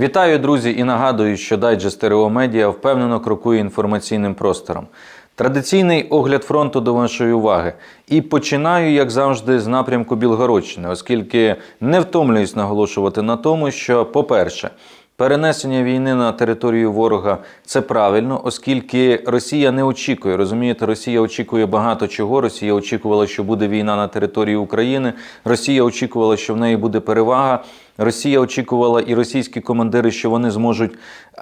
Вітаю, друзі, і нагадую, що дайджест РО Медіа впевнено крокує інформаційним простором. Традиційний огляд фронту до вашої уваги. І починаю, як завжди, з напрямку Білгородщини, оскільки не втомлююсь наголошувати на тому, що, по-перше, Перенесення війни на територію ворога це правильно, оскільки Росія не очікує. Розумієте, Росія очікує багато чого. Росія очікувала, що буде війна на території України. Росія очікувала, що в неї буде перевага. Росія очікувала і російські командири, що вони зможуть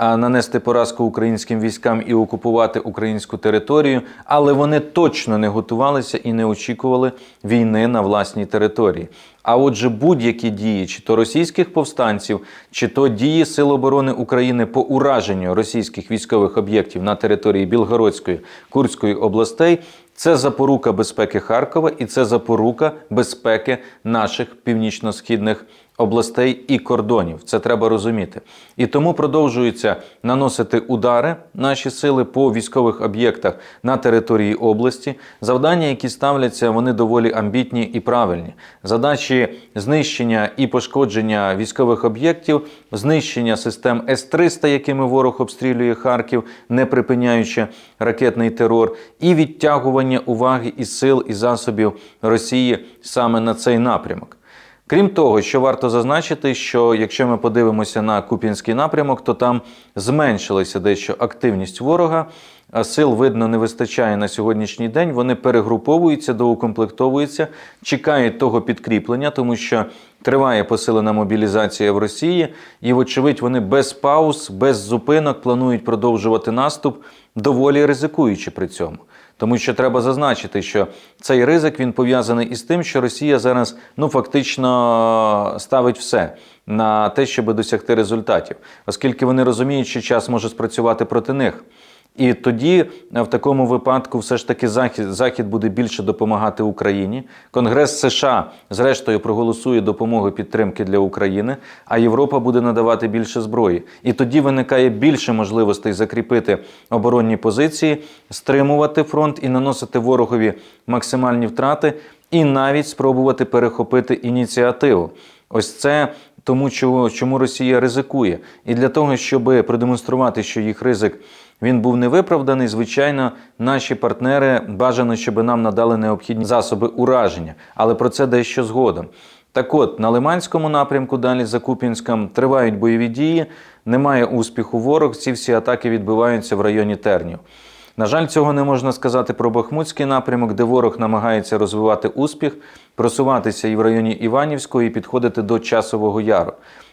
нанести поразку українським військам і окупувати українську територію, але вони точно не готувалися і не очікували війни на власній території. А отже, будь-які дії, чи то російських повстанців, чи то дії Сил оборони України по ураженню російських військових об'єктів на території Білгородської Курської областей. Це запорука безпеки Харкова і це запорука безпеки наших північно-східних областей і кордонів. Це треба розуміти. І тому продовжуються наносити удари наші сили по військових об'єктах на території області. Завдання, які ставляться, вони доволі амбітні і правильні. Задачі знищення і пошкодження військових об'єктів, знищення систем С-300, якими ворог обстрілює Харків, не припиняючи ракетний терор, і відтягування уваги і сил і засобів Росії саме на цей напрямок. Крім того, що варто зазначити, що якщо ми подивимося на Куп'янський напрямок, то там зменшилася дещо активність ворога. а Сил видно не вистачає на сьогоднішній день. Вони перегруповуються, доукомплектовуються, чекають того підкріплення, тому що триває посилена мобілізація в Росії, і, вочевидь, вони без пауз, без зупинок планують продовжувати наступ, доволі ризикуючи при цьому. Тому що треба зазначити, що цей ризик він пов'язаний із тим, що Росія зараз ну фактично ставить все на те, щоб досягти результатів, оскільки вони розуміють, що час може спрацювати проти них. І тоді в такому випадку все ж таки захід захід буде більше допомагати Україні. Конгрес США зрештою проголосує допомогу підтримки для України, а Європа буде надавати більше зброї. І тоді виникає більше можливостей закріпити оборонні позиції, стримувати фронт і наносити ворогові максимальні втрати, і навіть спробувати перехопити ініціативу. Ось це тому, чому, чому Росія ризикує, і для того, щоб продемонструвати, що їх ризик він був невиправданий. Звичайно, наші партнери бажано, щоб нам надали необхідні засоби ураження, але про це дещо згодом. Так от, на Лиманському напрямку, далі за Купінськом, тривають бойові дії, немає успіху ворог. Ці всі атаки відбуваються в районі Тернів. На жаль, цього не можна сказати про Бахмутський напрямок, де ворог намагається розвивати успіх, просуватися і в районі Іванівського, і підходити до Часового Яру.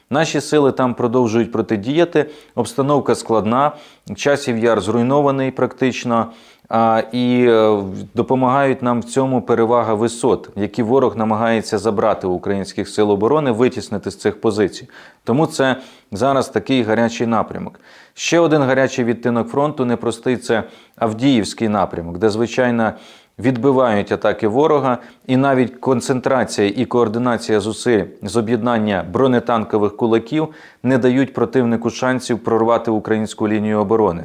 Наші сили там продовжують протидіяти. Обстановка складна, часів яр зруйнований практично. А, І е, допомагають нам в цьому перевага висот, які ворог намагається забрати у українських сил оборони, витіснити з цих позицій. Тому це зараз такий гарячий напрямок. Ще один гарячий відтинок фронту непростий це Авдіївський напрямок, де звичайно відбивають атаки ворога, і навіть концентрація і координація зусиль з об'єднання бронетанкових кулаків не дають противнику шансів прорвати українську лінію оборони.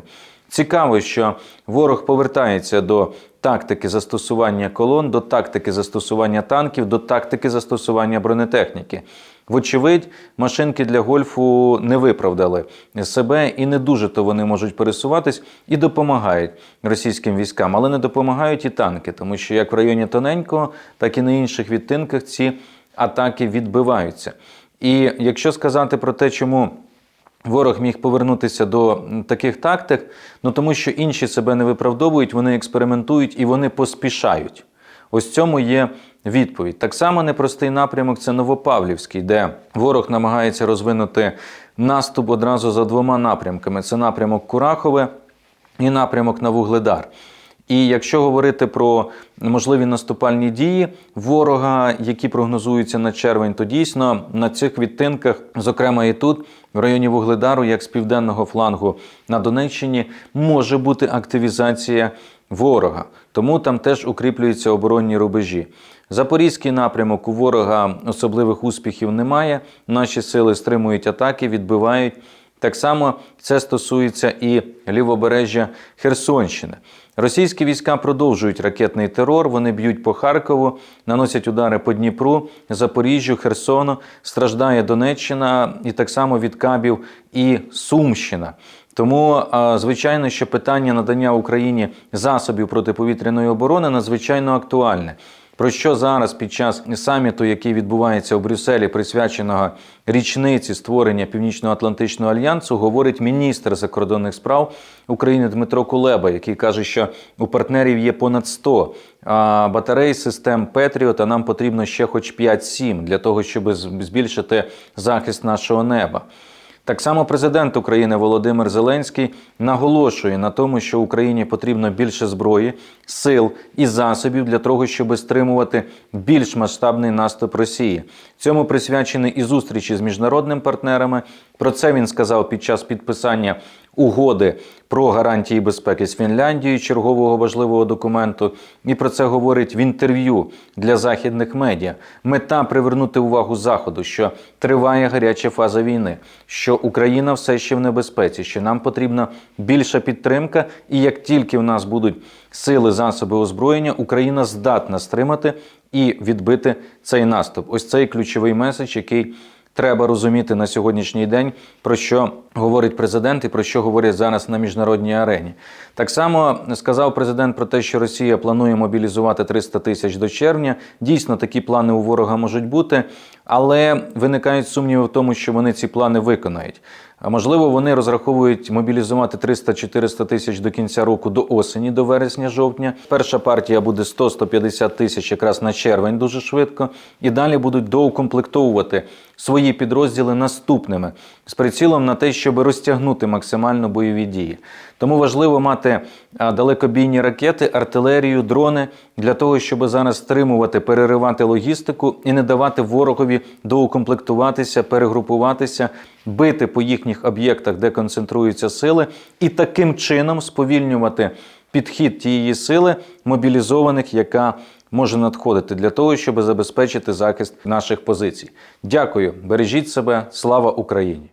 Цікаво, що ворог повертається до тактики застосування колон, до тактики застосування танків, до тактики застосування бронетехніки. Вочевидь, машинки для гольфу не виправдали себе і не дуже то вони можуть пересуватись і допомагають російським військам, але не допомагають і танки, тому що як в районі тоненького, так і на інших відтинках ці атаки відбиваються. І якщо сказати про те, чому. Ворог міг повернутися до таких тактик, ну тому що інші себе не виправдовують, вони експериментують і вони поспішають. Ось цьому є відповідь. Так само непростий напрямок це Новопавлівський, де ворог намагається розвинути наступ одразу за двома напрямками: це напрямок Курахове і напрямок на Вугледар. І якщо говорити про можливі наступальні дії ворога, які прогнозуються на червень, то дійсно на цих відтинках, зокрема і тут, в районі Вугледару, як з південного флангу на Донеччині, може бути активізація ворога. Тому там теж укріплюються оборонні рубежі. Запорізький напрямок у ворога особливих успіхів немає. Наші сили стримують атаки, відбивають. Так само це стосується і лівобережжя Херсонщини. Російські війська продовжують ракетний терор. Вони б'ють по Харкову, наносять удари по Дніпру, Запоріжжю, Херсону. Страждає Донеччина і так само від Кабів і Сумщина. Тому, звичайно, що питання надання Україні засобів протиповітряної оборони надзвичайно актуальне. Про що зараз під час саміту, який відбувається у Брюсселі, присвяченого річниці створення Північно-Атлантичного альянсу, говорить міністр закордонних справ України Дмитро Кулеба, який каже, що у партнерів є понад 100 а, батарей систем Петріот, а нам потрібно ще хоч 5-7 для того, щоб збільшити захист нашого неба. Так само президент України Володимир Зеленський наголошує на тому, що Україні потрібно більше зброї, сил і засобів для того, щоб стримувати більш масштабний наступ Росії. Цьому присвячені і зустрічі з міжнародними партнерами. Про це він сказав під час підписання угоди про гарантії безпеки з Фінляндією, чергового важливого документу. І про це говорить в інтерв'ю для західних медіа. Мета привернути увагу заходу, що триває гаряча фаза війни, що Україна все ще в небезпеці, що нам потрібна більша підтримка, і як тільки в нас будуть сили, засоби озброєння, Україна здатна стримати і відбити цей наступ. Ось цей ключовий меседж, який треба розуміти на сьогоднішній день, про що говорить президент і про що говорять зараз на міжнародній арені. Так само сказав президент про те, що Росія планує мобілізувати 300 тисяч до червня. Дійсно, такі плани у ворога можуть бути, але виникають сумніви в тому, що вони ці плани виконають. Можливо, вони розраховують мобілізувати 300-400 тисяч до кінця року до осені, до вересня-жовтня. Перша партія буде 100-150 тисяч якраз на червень дуже швидко. І далі будуть доукомплектовувати свої підрозділи наступними з прицілом на те, щоб розтягнути максимально бойові дії. Тому важливо мати далекобійні ракети, артилерію, дрони для того, щоб зараз стримувати, переривати логістику і не давати ворогові доукомплектуватися, перегрупуватися, бити по їхніх об'єктах, де концентруються сили, і таким чином сповільнювати підхід тієї сили мобілізованих, яка може надходити для того, щоб забезпечити захист наших позицій. Дякую, бережіть себе, слава Україні!